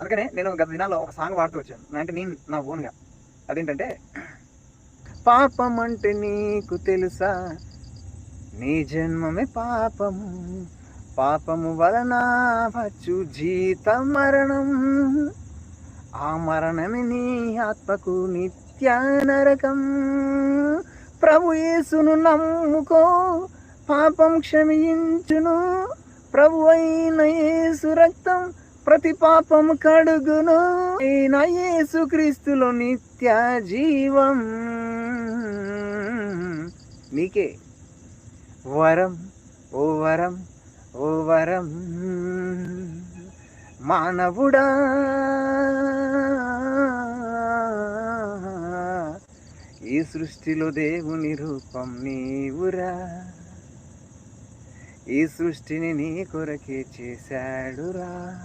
అందుకనే నేను గత దినాల్లో ఒక సాంగ్ పాడుతూ వచ్చాను. అంటే నేను నా ఓన్గా. అదేంటంటే పాపం అంటే నీకు తెలుసా? నీ జన్మమే పాపము పాపము వలన వచ్చు జీత మరణం. ఆ మరణమే నీ ఆత్మకు నిత్య నరకం. ప్రభు యేసును నమ్ముకో పాపం క్షమించును. ప్రభు అయిన యేసు రక్తం ప్రతి పాపం కడుగును. అయిన నిత్య జీవం. నీకే వరం ఓ వరం ఓ వరం. మానవుడా. ఈ సృష్టిలో దేవుని రూపం నీవురా. ఈ సృష్టిని నీ కొరకే చేశాడురా.